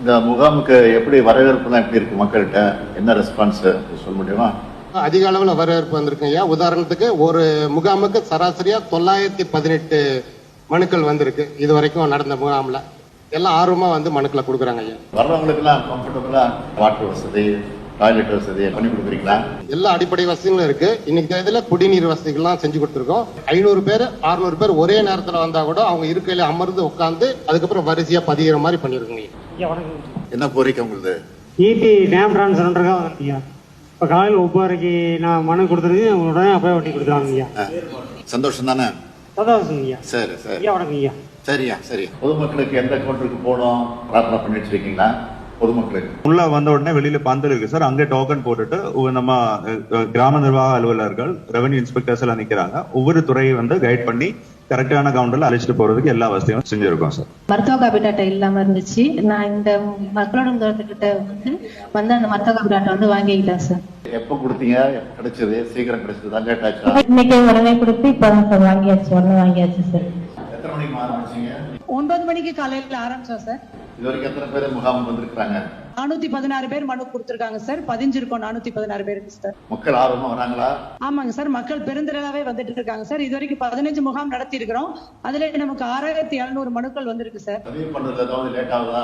இந்த முகாமுக்கு எப்படி வரவேற்புலாம் எப்படி இருக்கு மக்கள்கிட்ட? என்ன ரெஸ்பான்ஸ் சொல்ல முடியுமா? அதிக அளவுல வரவேற்பு வந்திருக்கு ஐயா. உதாரணத்துக்கு ஒரு முகாமுக்கு சராசரியா தொள்ளாயிரத்தி பதினெட்டு மனுக்கள் வந்திருக்கு. இது வரைக்கும் நடந்த முகாம்ல. எல்லாம் ஆர்வமா வந்து மனுக்களை கொடுக்குறாங்க ஐயா. வர்றவங்களுக்குலாம் கம்ஃபர்டபுளா வாட்டர் வசதி டாய்லெட் வசதி பண்ணி கொடுக்குறீங்களா? எல்லா அடிப்படை வசதிகளும் இருக்கு. இன்னைக்கு தேதியில குடிநீர் வசதிகள்லாம் செஞ்சு கொடுத்துருக்கோம். ஐநூறு பேர் அறுநூறு பேர் ஒரே நேரத்துல வந்தா கூட அவங்க இருக்கையில அமர்ந்து உட்காந்து அதுக்கப்புறம் வரிசையா பதிகிற மாதிரி பண்ணிருக்கோங்க ஐயா. ஐயா வணக்கம். என்ன கோரிக்கை உங்களுது? ஈபி டேம் டிரான்ஸ்ஃபர்ன்றக்காக வந்தேன் ஐயா. இப்போ காலையில் ஒவ்வொருக்கு நான் மனு கொடுத்துருக்கு உடனே அப்பவே வட்டி கொடுத்துருவாங்க ஐயா. சந்தோஷம் தானே சதாசன் ஐயா. சரி சரி. ஐயா வணக்கம் ஐயா. சரியா சரி. பொதுமக்களுக்கு எந்த கவுண்டருக்கு போகணும்? பிரார்த்தனை பண்ணி வச்சிருக்கீங்களா? பொதுமக்களுக்கு. உள்ள வந்த உடனே வெளியில பந்தல் இருக்கு சார். அங்கே டோக்கன் போட்டுட்டு நம்ம கிராம நிர்வாக அலுவலர்கள் ரெவன்யூ இன்ஸ்பெக்டர்ஸ் எல்லாம் நிக்கிறாங்க. ஒவ்வொரு துறையை வந்து கைட் பண்ணி கரெக்டான கவுண்டர்ல அழைச்சிட்டு போறதுக்கு எல்லா வசதியும் செஞ்சிருக்கோம் சார். மருத்துவ காப்பீட்டு அட்டை இல்லாம இருந்துச்சு. நான் இந்த மக்களோட முதலத்துக்கிட்ட வந்து வந்து அந்த மருத்துவ காப்பீட்டு அட்டை வந்து வாங்கிக்கிட்டேன் சார். எப்போ கொடுத்தீங்க? எப்ப கிடைச்சது? சீக்கிரம் கிடைச்சதா லேட் ஆச்சா இன்னைக்கு உடனே கொடுத்து சார் வாங்கியாச்சு உடனே வாங்கியாச்சு சார். எத்தனை மணிக்கு ஆரம்பிச்சீங்க ஒன்பது மணிக்கு காலையில ஆரம்பிச்சோம் சார். இது வரைக்கும் எத்தனை பேர் முகாம் வந்திருக்கிறாங்க? நானூத்தி பதினாறு பேர் மனு கொடுத்திருக்காங்க சார். பதிஞ்சிருக்கோம் நானூத்தி பதினாறு பேருக்கு சார். மக்கள் ஆர்வமா வராங்களா? ஆமாங்க சார். மக்கள் பெருந்திரளாவே வந்துட்டு இருக்காங்க சார். இது வரைக்கும் பதினஞ்சு முகாம் நடத்தி இருக்கிறோம் அதுல நமக்கு ஆறாயிரத்தி எழுநூறு மனுக்கள் வந்திருக்கு சார். பதிவு பண்றது லேட் ஆகுதா?